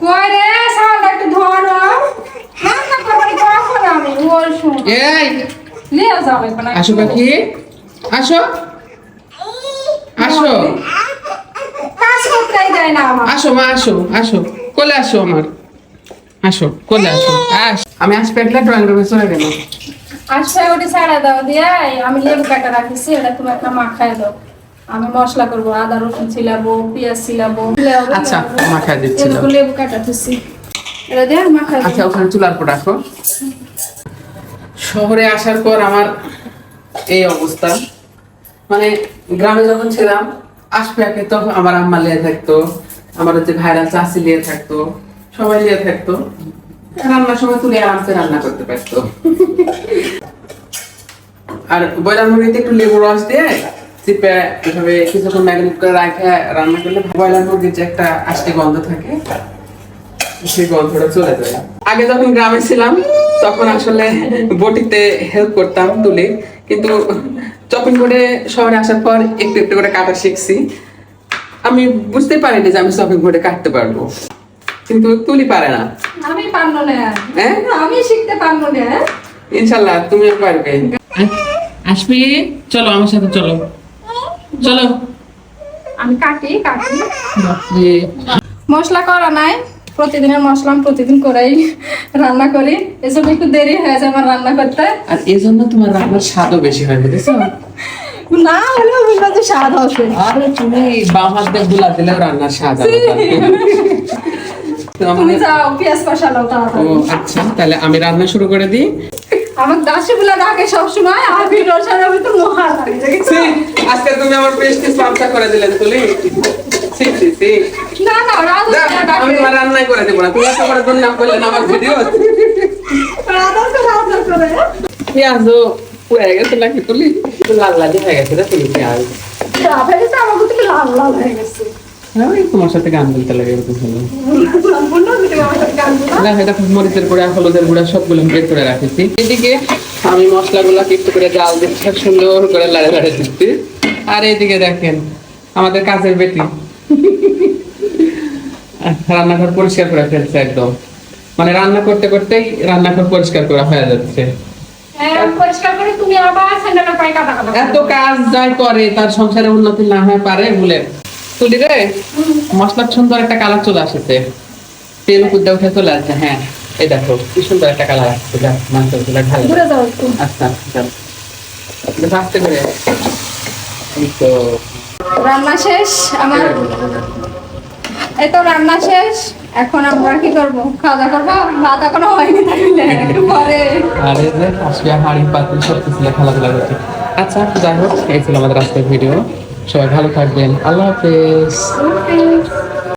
কই রে সাউন্ড একটু ধরো হ্যাঁ না কখন আমি। এই। নিয়ে যাবে মানে আসো মা আসো আসো। কোলে আসো আমার। আসো কোলে আসো। আস। আমি আজ পেটলা ড্রয়িং রুমে চলে গেলাম। আসবে ওটি ছাড়া দাও দিয়ে আমি লেবু কাটা রাখিছি এটা তুমি একটা মাখায় দাও। আমি মশলা করব আদা রসুন ছিলাবো পেঁয়াজ ছিলাবো। আচ্ছা, দিচ্ছিলাম। এরকম লেবু কাটা দিচ্ছি এটা দিয়ে মাখায় আচ্ছা ওখানে চুলার পর রাখো। শহরে আসার পর আমার এই অবস্থা। মানে গ্রামে যখন ছিলাম আশপাশে তো আমার আম্মা লিয়ে থাকতো আমার হচ্ছে ভাইরা চাষি লিয়ে থাকতো সবাই লিয়ে থাকতো। রান্নার সময় তুলে আরামসে রান্না করতে পারতো। আর বয়লার মুরগিতে একটু লেবু রস দিয়ে চিপে এভাবে কিছুক্ষণ ম্যাগনেট করে রাখে রান্না করলে বয়লার মুরগির যে একটা আষ্টি গন্ধ থাকে সেই গন্ধটা চলে যায়। আগে যখন গ্রামে ছিলাম তখন আসলে বটিতে হেল্প করতাম তুলে। কিন্তু চপিং করে শহরে আসার পর একটু একটু করে কাটা শিখছি আমি বুঝতে পারিনি যে আমি চপিং করে কাটতে পারব। কিন্তু তুলি পারে না। আমি পারব না। হ্যাঁ? আমি শিখতে পারব না। ইনশাল্লাহ তুমিও পারবে। আসবি চলো আমার সাথে চলো। চলো। আমি কাটি কাটি। মশলা করা নাই। প্রতিদিনের মশলা আমি প্রতিদিন করেই রান্না করি। এসব একটু দেরি হয়ে যায় আমার রান্না করতে। আর এই জন্য তোমার রান্নার স্বাদও বেশি হয় বুঝেছ? না হলেও বুঝলো স্বাদ হবে আরে তুমি বাম হাত দিয়ে গুলা দিলেও রান্নার স্বাদ আলাদা। তুমি যাও পেঁয়াজ কষালো ও তাড়াতাড়ি। আচ্ছা তাহলে আমি রান্না শুরু করে দিই। আমার দাসি গুলা ডাকে সবসময় আমি তো মহা লাগে আজকে তুমি আমার পামসা করে দিলে তুলি। না না রাধা আমি করে দেবো না। তুমি করলে না আমার ভিডিও? রাধা তো রাধা করে। পেঁয়াজও পুড়ে গেছে নাকি তুলি? লাল লাল হয়ে গেছে পেঁয়াজ। আমাকে তুমি লাল লাল হয়ে গেছে। ওই তোমার সাথে গান বলতে লাগে এরকম হলো। মরিচের গুঁড়া হলুদের গুঁড়া সবগুলো বের করে রাখেছি। এদিকে আমি একটু করে জাল দিচ্ছি সুন্দর করে লাড়ে লাড়ে দিচ্ছি। আর এইদিকে দেখেন আমাদের কাজের বেটি। রান্নাঘর পরিষ্কার করে ফেলছে একদম। মানে রান্না করতে করতেই রান্নাঘর পরিষ্কার করা হয়ে যাচ্ছে। হ্যাঁ, এত কাজ যাই করে তার সংসারে উন্নতি না হয়ে পারে বলে তুলি রে? মশলার সুন্দর একটা কালার চলে আসছে। তেল কুদ্দা উঠে চলে আসছে হ্যাঁ। এই দেখো কি সুন্দর একটা কালার আসছে ঢালে। যাও একটু। আচ্ছা আচ্ছা আস্তে করে তো। রান্না শেষ? আমার এই তো রান্না শেষ। এখন আমরা কি করব? খাওয়া দাওয়া করব? ভাত এখনও হয়নি তাইলে একটু পরে। আর যে আসবে হাড়ি পাতিল সব কিছু খেলাধুলা করছে। আচ্ছা যাই হোক এই ছিল আমাদের আজকের video সবাই ভালো থাকবেন আল্লাহ হাফেজ Okay.